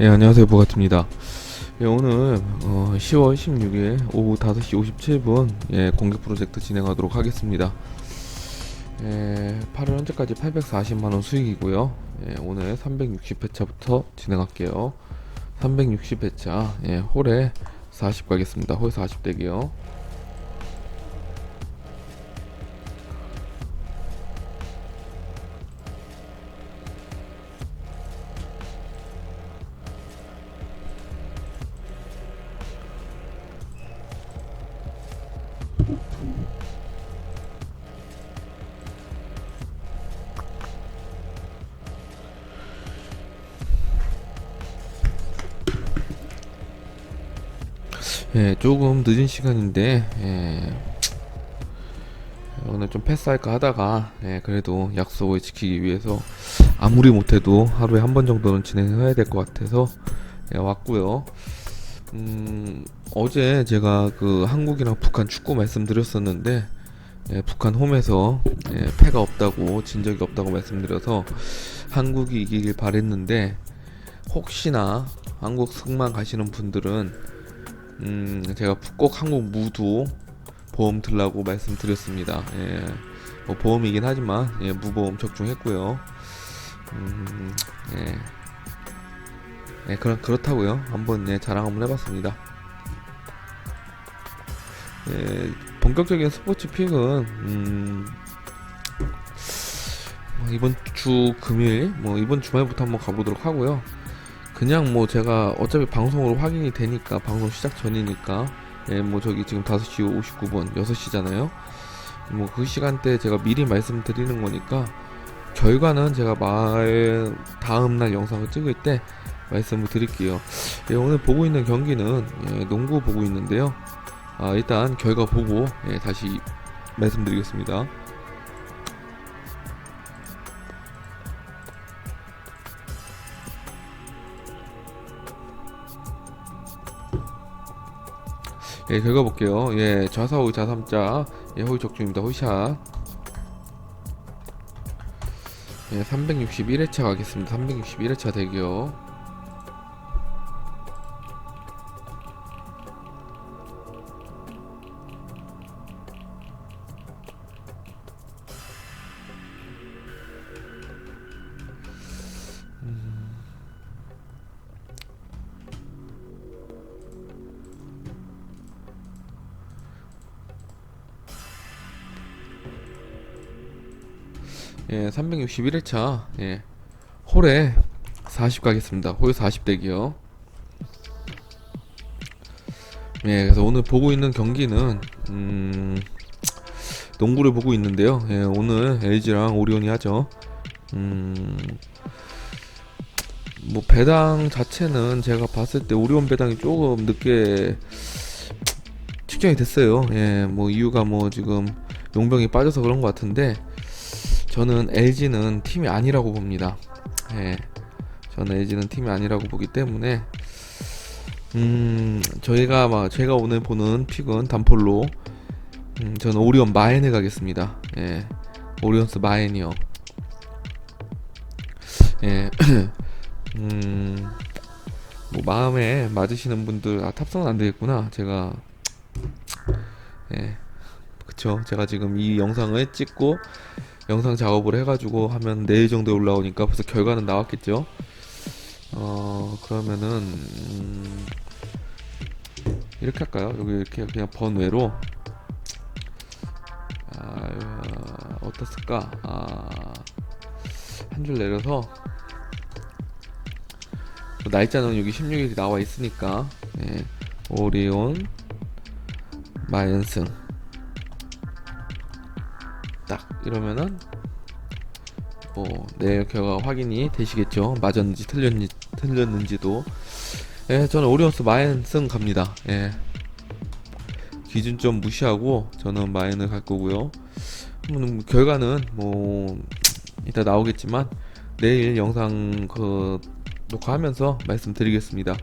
예, 안녕하세요. 보가트입니다. 예, 오늘 어, 10월 16일 오후 5시 57분 예, 공개 프로젝트 진행하도록 하겠습니다. 예, 8월 현재까지 840만원 수익이고요. 예, 오늘 360회차부터 진행할게요. 360회차 예, 홀에 40 가겠습니다. 홀 40 대기요. 예, 조금 늦은 시간인데 예, 오늘 좀 패스할까 하다가 예, 그래도 약속을 지키기 위해서 아무리 못해도 하루에 한 번 정도는 진행해야 될 것 같아서 예, 왔고요. 음, 어제 제가 그 한국이랑 북한 축구 말씀드렸었는데 예, 북한 홈에서 예, 패가 없다고 진 적이 없다고 말씀드려서 한국이 이기길 바랬는데 혹시나 한국 승만 가시는 분들은 음, 제가 꼭 한국 무도 보험 들라고 말씀드렸습니다. 예, 뭐 보험이긴 하지만 예, 무보험 적중했고요. 음, 예, 예, 그렇 그렇다고요. 한번 예, 자랑 한번 해봤습니다. 예, 본격적인 스포츠 픽은 음, 뭐 이번 주 금요일, 뭐 이번 주말부터 한번 가보도록 하고요. 그냥 뭐 제가 어차피 방송으로 확인이 되니까 방송 시작 전이니까 예, 뭐 저기 지금 5시 59분 6시잖아요. 뭐 그 시간대 제가 미리 말씀드리는 거니까 결과는 제가 말 다음 날 영상을 찍을 때 말씀을 드릴게요. 예, 오늘 보고 있는 경기는 예, 농구 보고 있는데요. 아, 일단 결과 보고 예, 다시 말씀드리겠습니다. 예, 결과 볼게요. 예, 좌사호 좌삼자, 예, 호위 적중입니다. 호샷. 예, 361회차 가겠습니다. 361회차 대기요. 361회차, 예, 홀에 40 가겠습니다. 홀 40 대기요. 예, 그래서 오늘 보고 있는 경기는, 음, 농구를 보고 있는데요. 예, 오늘 LG랑 오리온이 하죠. 음, 뭐, 배당 자체는 제가 봤을 때 오리온 배당이 조금 늦게 측정이 됐어요. 예, 뭐, 이유가 뭐, 지금 용병이 빠져서 그런 것 같은데, 저는 LG는 팀이 아니라고 봅니다. 예. 저는 LG는 팀이 아니라고 보기 때문에 음, 저희가 막 제가 오늘 보는 픽은 단폴로 음, 저는 오리온 마엔에 가겠습니다. 예. 오리온스 마엔이요. 예. 음. 뭐 마음에 맞으시는 분들 아 탑승은 안 되겠구나. 제가 예. 그쵸. 제가 지금 이 영상을 찍고 영상 작업을 해가지고 하면 내일 정도에 올라오니까 벌써 결과는 나왔겠죠. 어 그러면은 음, 이렇게 할까요? 여기 이렇게 그냥 번외로 아 어떻을까? 아 한 줄 내려서 날짜는 여기 16일이 나와 있으니까 예, 오리온 딱 이러면은 뭐 내일 결과 확인이 되시겠죠. 맞았는지 틀렸는지 틀렸는지도. 예 저는 오리온스 마엔승 갑니다. 예. 기준점 무시하고 저는 마엔을 갈 거고요. 음, 결과는 뭐 이따 나오겠지만 내일 영상 그 녹화하면서 말씀드리겠습니다.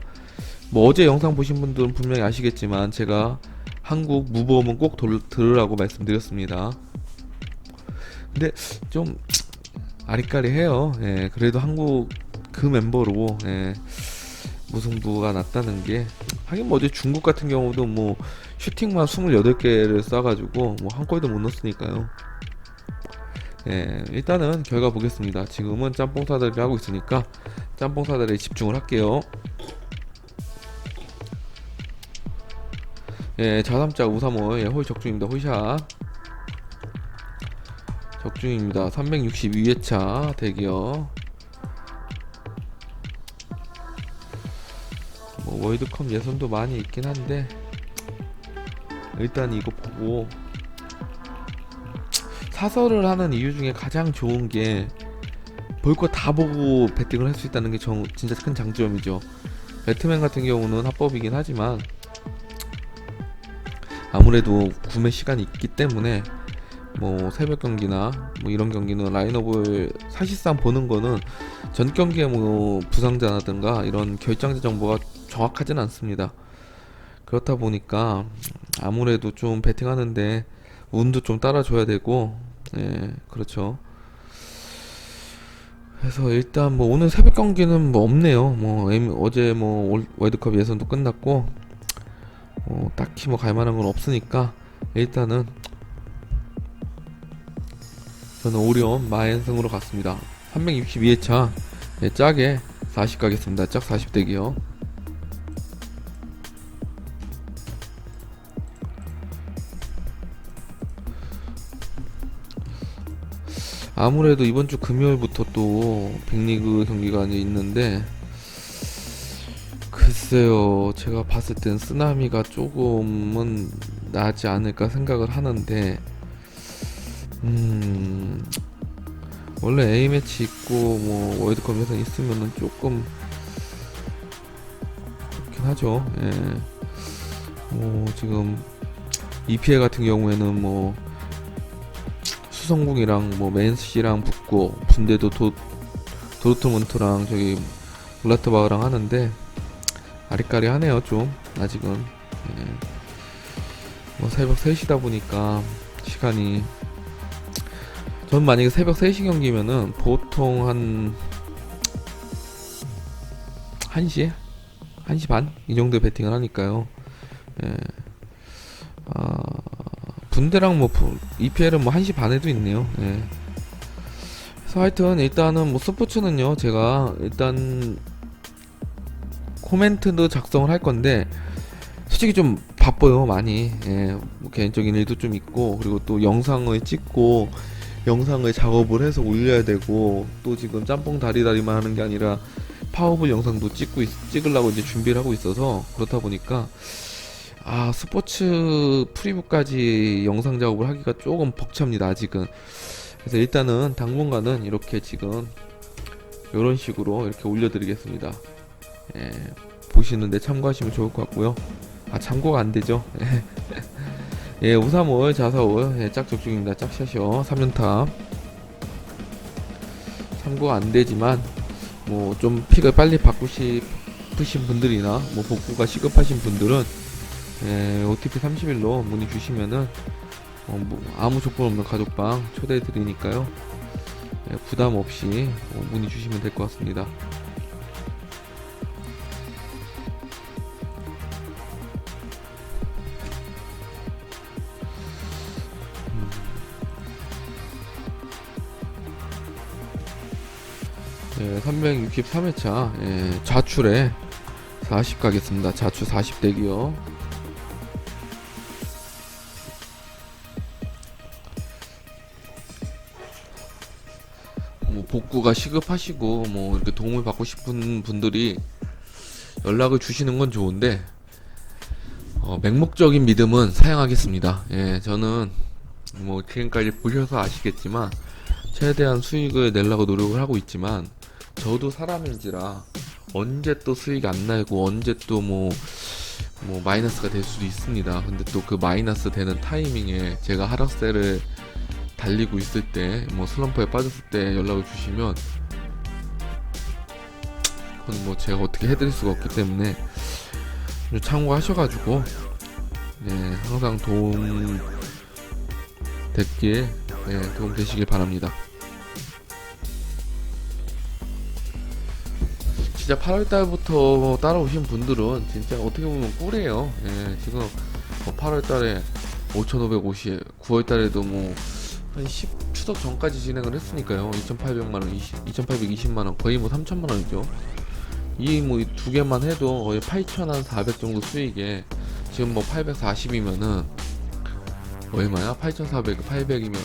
뭐 어제 영상 보신 분들은 분명히 아시겠지만 제가 한국 무보험은 꼭 돌, 들으라고 말씀드렸습니다 근데 좀 아리까리해요. 예, 그래도 한국 그 멤버로 예, 무승부가 났다는 게 하긴 뭐 어제 중국 같은 경우도 뭐 슈팅만 28개를 쏴가지고 뭐 한 골도 못 넣었으니까요. 예, 일단은 결과 보겠습니다. 지금은 짬뽕 사다리 하고 있으니까 짬뽕 사다리에 집중을 할게요. 예, 자삼자 우삼호 예, 홀 적중입니다. 홀샷 적중입니다. 362회차 대기요. 뭐 월드컵 예선도 많이 있긴 한데 일단 이거 보고 사설을 하는 이유 중에 가장 좋은 게 볼 거 다 보고 배팅을 할 수 있다는 게 정, 진짜 큰 장점이죠. 배트맨 같은 경우는 합법이긴 하지만 아무래도 구매 시간이 있기 때문에 뭐 새벽 경기나 뭐 이런 경기는 라인업을 사실상 보는 거는 전 경기에 뭐 부상자라든가 이런 결정자 정보가 정확하진 않습니다. 그렇다 보니까 아무래도 좀 배팅하는데 운도 좀 따라줘야 되고 예 그렇죠. 그래서 일단 뭐 오늘 새벽 경기는 뭐 없네요. 뭐 어제 뭐 올- 월드컵 예선도 끝났고 뭐 딱히 뭐 갈만한 건 없으니까 일단은 저는 오리온 마엔승으로 갔습니다. 362회차 예, 짝에 40 가겠습니다. 짝 40 대기요. 아무래도 이번 주 금요일부터 또 빅리그 경기가 이제 있는데 글쎄요 제가 봤을 땐 쓰나미가 조금은 나지 않을까 생각을 하는데 음 원래 A매치 있고 뭐 월드컵 예선 있으면은 조금 좋긴 하죠 예. 뭐 지금 EPL 같은 경우에는 뭐 수성궁이랑 뭐 맨시랑 붙고 분대도 도, 도르트문트랑 저기 글라트바흐랑 하는데 아리까리하네요 좀 아직은 예. 뭐 새벽 3시다 보니까 시간이 전 만약에 새벽 3시 경기면은 보통 한 1시? 1시 반? 이 정도에 배팅을 하니까요 예. 아, 분대랑 뭐 부- EPL은 뭐 1시 반에도 있네요. 예. 그래서 하여튼 일단은 뭐 스포츠는요. 제가 일단 코멘트도 작성을 할 건데 솔직히 좀 바빠요 많이 예, 뭐 개인적인 일도 좀 있고 그리고 또 영상을 찍고 영상을 작업을 해서 올려야 되고 또 지금 짬뽕 다리다리만 하는 게 아니라 파워볼 영상도 찍고 있- 찍으려고 이제 준비를 하고 있어서 그렇다 보니까 아 스포츠 프리뷰까지 영상 작업을 하기가 조금 벅찹니다 아직은. 그래서 일단은 당분간은 이렇게 지금 이런 식으로 이렇게 올려드리겠습니다. 예, 보시는데 참고하시면 좋을 것 같고요. 아 참고가 안 되죠 예 우삼월 자사월 예, 짝적 중입니다 짝샷이요 3연탑 참고가 안 되지만 뭐 좀 픽을 빨리 바꾸고 싶으신 분들이나 뭐 복구가 시급하신 분들은 예, OTP 30일로 문의 주시면은 어, 뭐 아무 조건 없는 가족방 초대해 드리니까요. 예, 부담 없이 어, 문의 주시면 될 것 같습니다. 363회차 예, 좌출에 40 가겠습니다. 좌출 40 대기요. 뭐 복구가 시급하시고 뭐 이렇게 도움을 받고 싶은 분들이 연락을 주시는 건 좋은데 어, 맹목적인 믿음은 사양하겠습니다. 예, 저는 뭐 지금까지 보셔서 아시겠지만 최대한 수익을 내려고 노력을 하고 있지만 저도 사람인지라 언제 또 수익이 안 나고 언제 또뭐뭐 마이너스가 될 수도 있습니다. 근데 또 그 마이너스 되는 타이밍에 제가 하락세를 달리고 있을 때, 뭐 슬럼프에 빠졌을 때 연락을 주시면 그건 뭐 제가 어떻게 해드릴 수가 없기 때문에 좀 참고하셔가지고 네, 항상 도움 됐기에 네, 도움 되시길 바랍니다. 진짜 8월 달부터 따라오신 분들은 진짜 어떻게 보면 꿀이에요. 예, 지금 뭐 8월 달에 5,550, 9월 달에도 뭐 한 10, 추석 전까지 진행을 했으니까요. 2,800만 원, 20, 2,820만 원, 거의 뭐 3천만 원이죠. 이 뭐 두 개만 해도 거의 8,400 정도 수익에 지금 뭐 840이면은 얼마야? 8,400, 800이면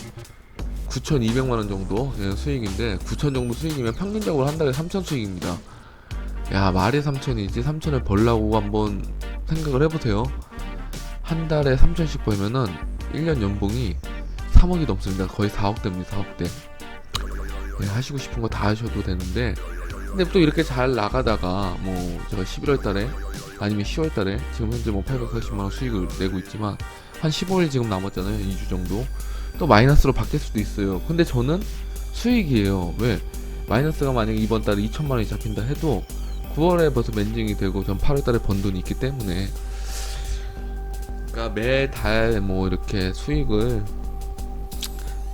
9,200만 원 정도 예, 수익인데 9,000 정도 수익이면 평균적으로 한 달에 3,000 수익입니다. 야 말이 3,000이지 3,000을 벌라고 한번 생각을 해보세요. 한 달에 3,000씩 벌면은 1년 연봉이 3억이 넘습니다. 거의 4억 됩니다. 4억대. 예, 하시고 싶은 거 다 하셔도 되는데 근데 또 이렇게 잘 나가다가 뭐 제가 11월 달에 아니면 10월 달에 지금 현재 뭐 840만 원 수익을 내고 있지만 한 15일 지금 남았잖아요. 2주 정도. 또 마이너스로 바뀔 수도 있어요. 근데 저는 수익이에요. 왜? 마이너스가 만약에 이번 달에 2천만 원이 잡힌다 해도 9월에 벌써 맨징이 되고 전 8월 달에 번 돈이 있기 때문에. 그러니까 매달 뭐 이렇게 수익을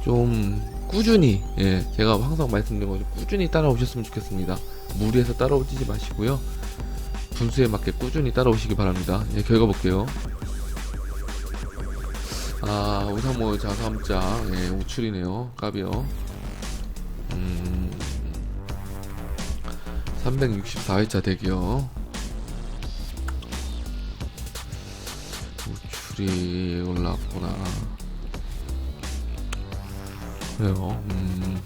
좀 꾸준히 예 제가 항상 말씀드린 거죠 꾸준히 따라오셨으면 좋겠습니다. 무리해서 따라오지 마시고요. 분수에 맞게 꾸준히 따라오시기 바랍니다. 예 결과 볼게요. 아 우사모 자삼자. 예 우출이네요. 까비요. 음 364회차 대기요 우출이 올라왔구나. 그래요? 음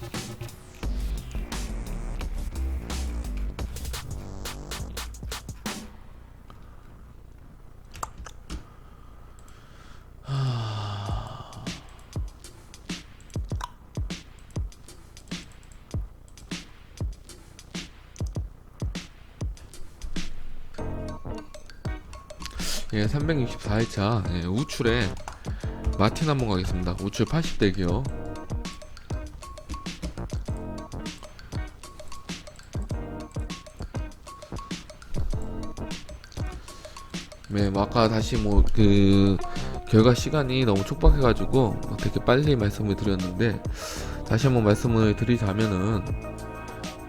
예, 364회차 예, 우출에 마틴 한번 가겠습니다. 우출 80대기요. 네, 뭐 아까 다시 뭐 그 결과 시간이 너무 촉박해가지고 되게 빨리 말씀을 드렸는데 다시 한번 말씀을 드리자면은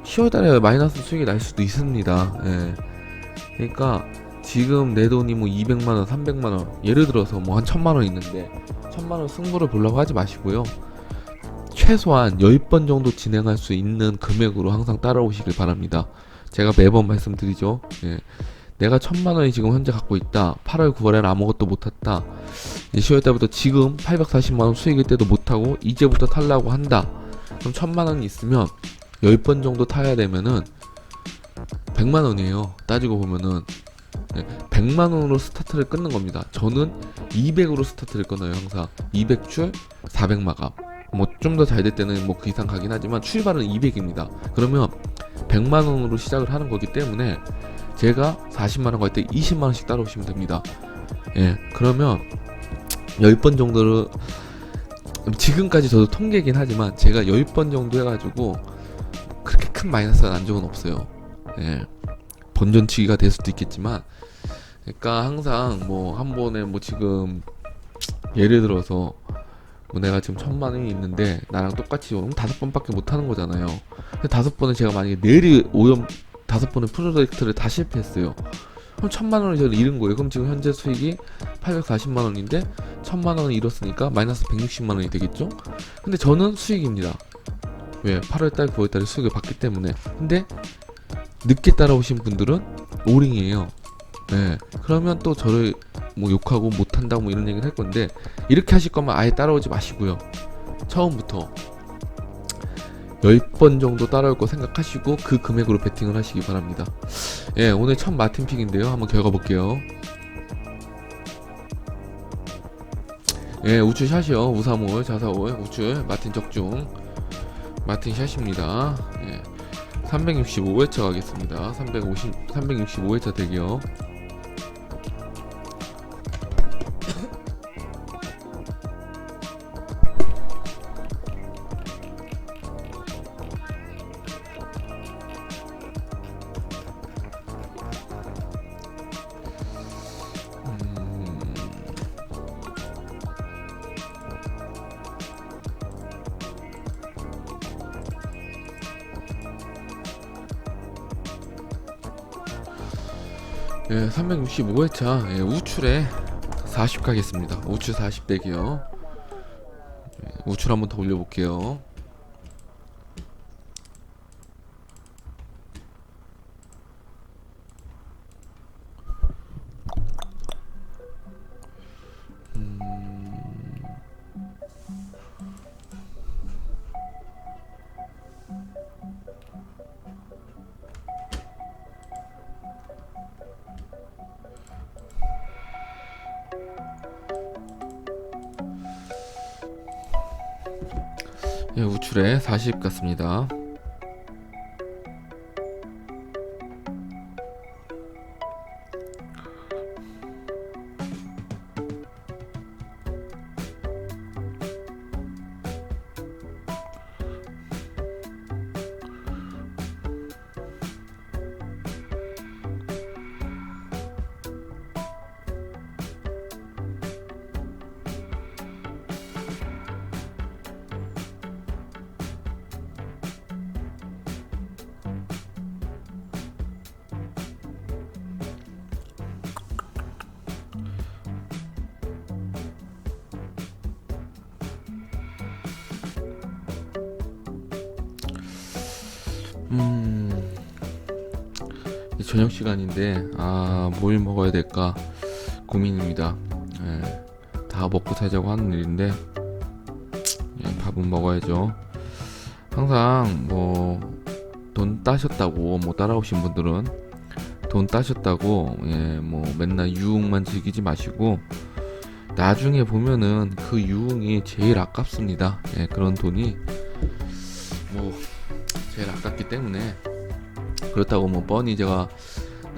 10월달에 마이너스 수익이 날 수도 있습니다. 예. 그러니까 지금 내 돈이 뭐 200만 원, 300만 원, 예를 들어서 뭐 한 1000만 원 있는데 1000만 원 승부를 보려고 하지 마시고요. 최소한 10번 정도 진행할 수 있는 금액으로 항상 따라오시길 바랍니다. 제가 매번 말씀드리죠. 예. 내가 1000만 원이 지금 현재 갖고 있다. 8월, 9월에는 아무것도 못 탔다. 10월 달부터 지금 840만 원 수익일 때도 못 하고 이제부터 탈라고 한다. 그럼 1000만 원이 있으면 10번 정도 타야 되면은 100만 원이에요. 따지고 보면은 네, 100만 원으로 스타트를 끊는 겁니다. 저는 200으로 스타트를 끊어요, 항상. 200 출, 400 마감. 뭐 좀 더 잘 될 때는 뭐 그 이상 가긴 하지만 출발은 200입니다. 그러면 100만 원으로 시작을 하는 거기 때문에 제가 40만 원 갈 때 20만 원씩 따라오시면 됩니다. 예. 그러면 10번 정도를 지금까지 저도 통계긴 하지만 제가 10번 정도 해 가지고 그렇게 큰 마이너스가 난 적은 없어요. 예. 번전치기가 될 수도 있겠지만 그러니까 항상 뭐 한 번에 뭐 지금 예를 들어서 뭐 내가 지금 천만 원이 있는데 나랑 똑같이 오면 다섯 번밖에 못 하는 거잖아요. 다섯 번을 제가 만약에 내일 오염 다섯 번의 프로젝트를 다 실패했어요. 그럼 천만 원을 저는 잃은 거예요. 그럼 지금 현재 수익이 840만 원인데 천만 원을 잃었으니까 마이너스 160만 원이 되겠죠? 근데 저는 수익입니다. 왜? 8월달, 9월달에 수익을 받기 때문에. 근데 늦게 따라오신 분들은 오링이에요. 네. 그러면 또 저를 뭐 욕하고 못한다고 뭐 이런 얘기를 할 건데 이렇게 하실 거면 아예 따라오지 마시고요. 처음부터 10번 정도 따라올 거 생각하시고 그 금액으로 베팅을 하시기 바랍니다. 예, 오늘 첫 마틴 픽인데요. 한번 결과 볼게요. 예, 우출 샷이요. 우사몰, 자사올, 우출, 마틴 적중. 마틴 샷입니다. 예. 365회차 가겠습니다. 350, 365회차 대기요. 65회차 뭐, 예, 우출에 40 가겠습니다. 우출 40 대기요. 예, 우출 한번 더 올려볼게요. 예, 우출에 40 같습니다. 음, 저녁 시간인데 아 뭘 먹어야 될까 고민입니다. 예, 다 먹고 살자고 하는 일인데 예, 밥은 먹어야죠. 항상 뭐 돈 따셨다고 뭐 따라오신 분들은 돈 따셨다고 예, 뭐 맨날 유흥만 즐기지 마시고 나중에 보면은 그 유흥이 제일 아깝습니다. 예, 그런 돈이 뭐 제일 아깝기 때문에 그렇다고 뭐 뻔히 제가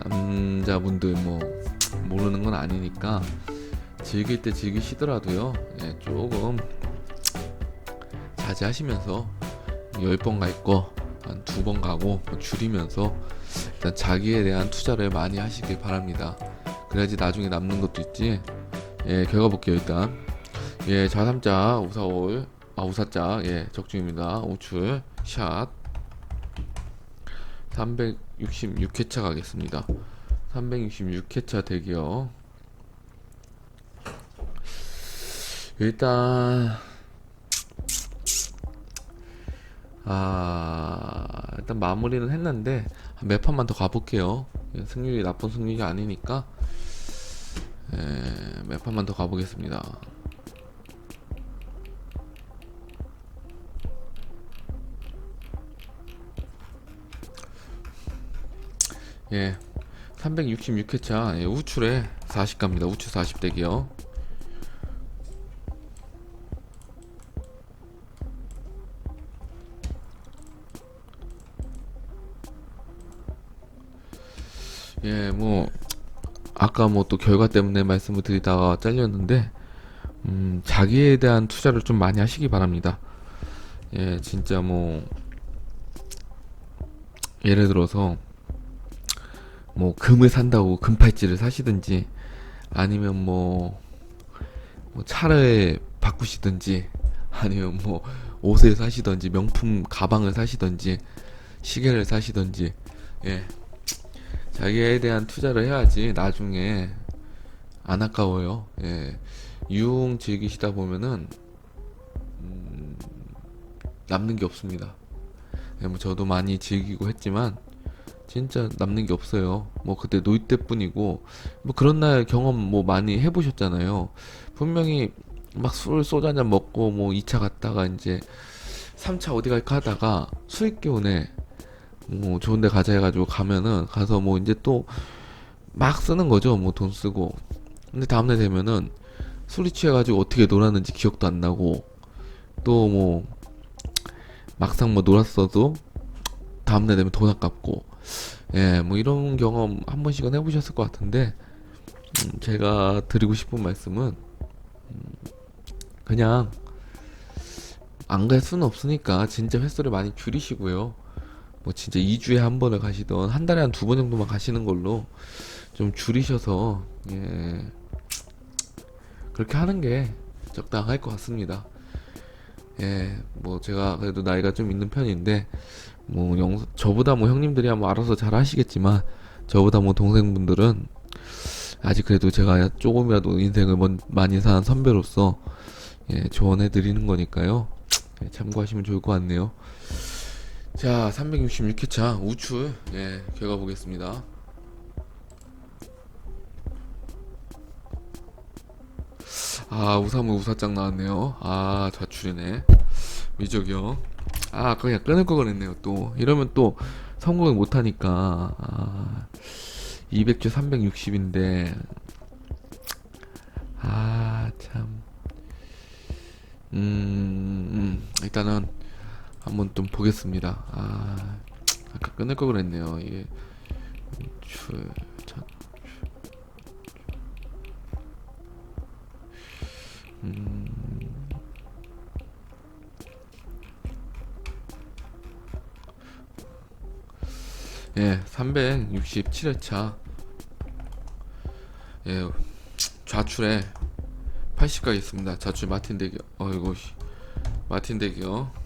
남자분들 뭐 모르는 건 아니니까 즐길 때 즐기시더라도요. 예, 조금 자제하시면서 10번 갈 거 한 두 번 가고 뭐 줄이면서 일단 자기에 대한 투자를 많이 하시길 바랍니다. 그래야지 나중에 남는 것도 있지. 예 결과 볼게요 일단. 예 자삼자 우사올 아 우사자. 예 적중입니다. 우출 샷 366회차 가겠습니다. 366회차 대기요. 일단 아 일단 마무리는 했는데 몇 판만 더 가볼게요. 예, 승률이 나쁜 승률이 아니니까 예, 몇 판만 더 가보겠습니다. 예, 366회차 예, 우출에 40 갑니다. 우출 40 대기요. 예, 뭐 아까 뭐 또 결과 때문에 말씀을 드리다가 잘렸는데 음, 자기에 대한 투자를 좀 많이 하시기 바랍니다. 예, 진짜 뭐 예를 들어서 뭐 금을 산다고 금팔찌를 사시든지 아니면 뭐, 뭐 차를 바꾸시든지 아니면 뭐 옷을 사시든지 명품 가방을 사시든지 시계를 사시든지 예. 자기에 대한 투자를 해야지 나중에 안 아까워요. 예. 유흥 즐기시다 보면은 음, 남는 게 없습니다. 예, 뭐 저도 많이 즐기고 했지만 진짜 남는 게 없어요. 뭐 그때 노이 때뿐이고 뭐 그런 날 경험 뭐 많이 해보셨잖아요. 분명히 막 술 소주 한잔 먹고 뭐 2차 갔다가 이제 3차 어디 갈까 하다가 수익 기운에 뭐 좋은 데 가자 해가지고 가면은 가서 뭐 이제 또 막 쓰는 거죠. 뭐 돈 쓰고. 근데 다음날 되면은 술이 취해가지고 어떻게 놀았는지 기억도 안 나고 또 뭐 막상 뭐 놀았어도 다음날 되면 돈 아깝고 예, 뭐 이런 경험 한 번씩은 해보셨을 것 같은데 음, 제가 드리고 싶은 말씀은 음, 그냥 안 갈 수는 없으니까 진짜 횟수를 많이 줄이시고요. 뭐 진짜 2주에 한 번을 가시던 한 달에 한 두 번 정도만 가시는 걸로 좀 줄이셔서 예, 그렇게 하는 게 적당할 것 같습니다. 예, 뭐 제가 그래도 나이가 좀 있는 편인데 뭐 영, 저보다 뭐 형님들이야 뭐 알아서 잘 하시겠지만 저보다 뭐 동생분들은 아직 그래도 제가 조금이라도 인생을 먼- 많이 산 선배로서 예, 조언해 드리는 거니까요. 예, 참고하시면 좋을 것 같네요. 자, 366회차 우출 예, 결과 보겠습니다. 아, 우사무 우사짱 나왔네요. 아, 좌출이네. 미적이요. 아, 그냥 끊을 거 그랬네요, 또. 이러면 또 성공을 못하니까. 아, 200주 360인데. 아, 참. 음, 음, 일단은 한번 좀 보겠습니다. 아, 아까 끊을 거 그랬네요. 이게. 출, 자, 예, 367회차. 예, 좌출에 80 가겠습니다. 좌출 마틴 대교. 어이구, 씨. 마틴 대교.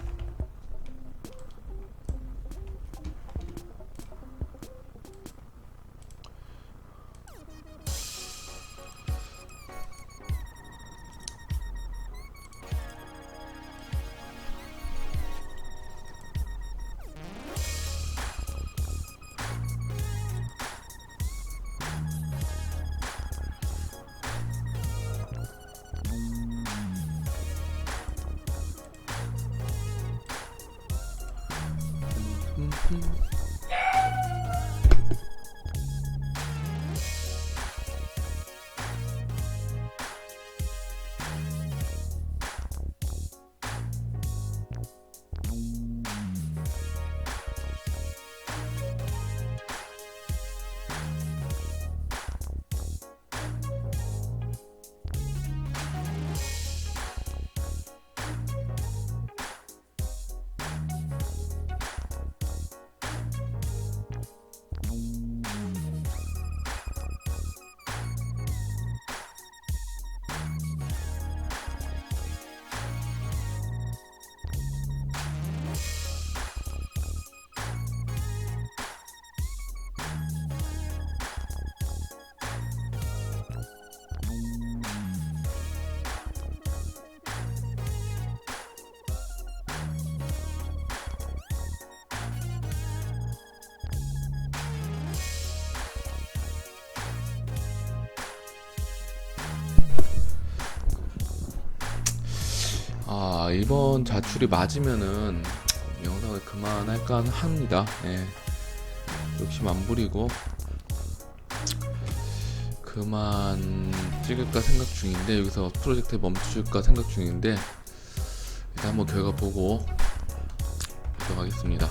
아, 이번 자출이 맞으면은 영상을 그만할까 합니다. 예. 욕심 안 부리고 그만 찍을까 생각 중인데 여기서 프로젝트 멈출까 생각 중인데 일단 한번 결과 보고 들어가겠습니다.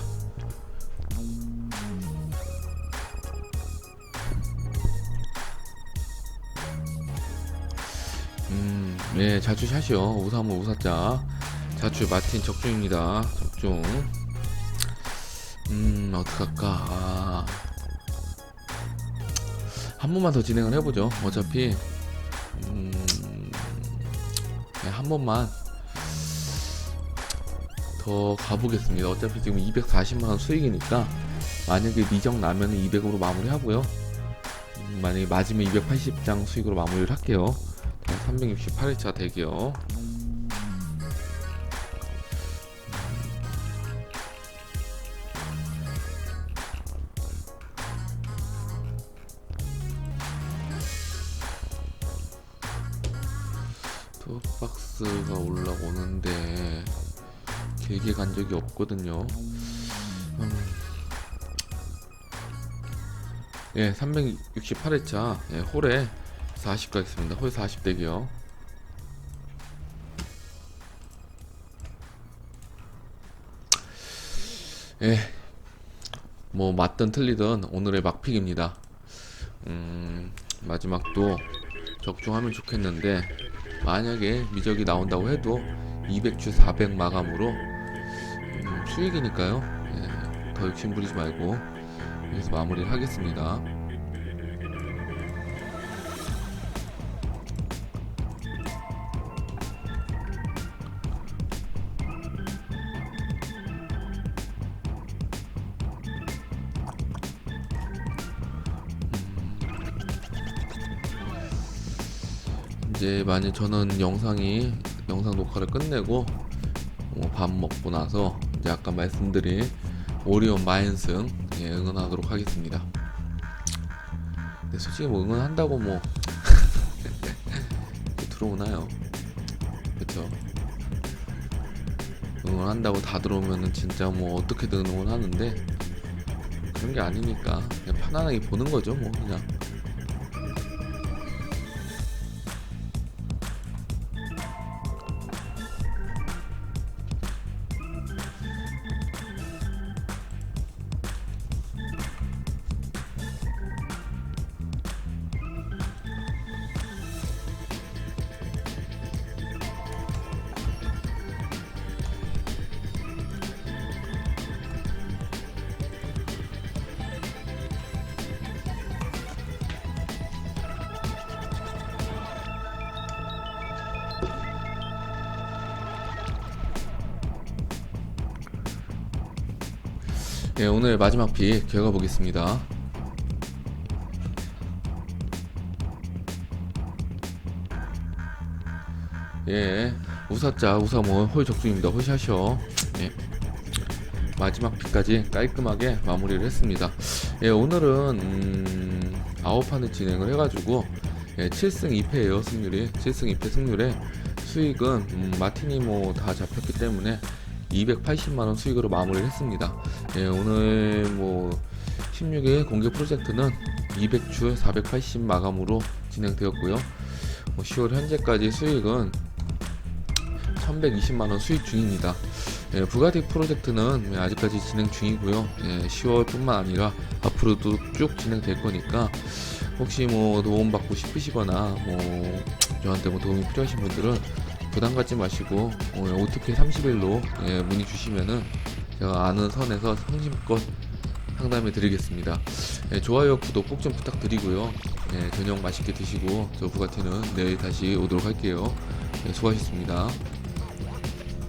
음, 예, 자추샷이요. 우사모 우사자. 자추 마틴 적중입니다. 적중. 음, 어떡할까. 아. 한 번만 더 진행을 해보죠. 어차피, 음, 네, 한 번만 더 가보겠습니다. 어차피 지금 240만원 수익이니까, 만약에 미정 나면은 200으로 마무리 하고요. 음, 만약에 맞으면 280장 수익으로 마무리를 할게요. 368회차 대기요. 투박스가 올라오는데 길게 간 적이 없거든요. 음. 예, 368회차 예, 홀에 40 가겠습니다. 홀 40 대기요. 예, 뭐 맞든 틀리든 오늘의 막픽입니다. 음, 마지막도 적중하면 좋겠는데 만약에 미적이 나온다고 해도 200주 400 마감으로 음, 수익이니까요. 예, 더 욕심 부리지 말고 여기서 마무리를 하겠습니다. 이제 만약 저는 영상이 영상 녹화를 끝내고 어, 밥 먹고 나서 이제 아까 말씀드린 오리온 마인승 예, 응원하도록 하겠습니다. 근데 솔직히 뭐 응원한다고 뭐 들어오나요? 그쵸? 응원한다고 다 들어오면은 진짜 뭐 어떻게든 응원하는데 그런 게 아니니까 그냥 편안하게 보는 거죠 뭐 그냥 예, 오늘 마지막 픽 기어가 보겠습니다. 예, 우사자 우사모 홀 적중입니다. 홀샷이요. 예. 마지막 픽까지 깔끔하게 마무리를 했습니다. 예, 오늘은 음, 아홉 판을 진행을 해가지고 예, 7승 2패예요 승률이 7승 2패 승률에 수익은 음, 마티니 뭐다 잡혔기 때문에 280만 원 수익으로 마무리를 했습니다. 예, 오늘 뭐 16일 공개 프로젝트는 200주 480 마감으로 진행되었고요. 뭐 10월 현재까지 수익은 1120만 원 수익 중입니다. 예, 부가티 프로젝트는 예, 아직까지 진행 중이고요. 예, 10월뿐만 아니라 앞으로도 쭉 진행될 거니까 혹시 뭐 도움 받고 싶으시거나 뭐 저한테 뭐 도움이 필요하신 분들은 부담 갖지 마시고 어, OTP 30일로 예, 문의 주시면은 제가 아는 선에서 성심껏 상담해 드리겠습니다. 예, 좋아요, 구독 꼭 좀 부탁드리고요. 예, 저녁 맛있게 드시고 저 부가티는 내일 다시 오도록 할게요. 예, 수고하셨습니다.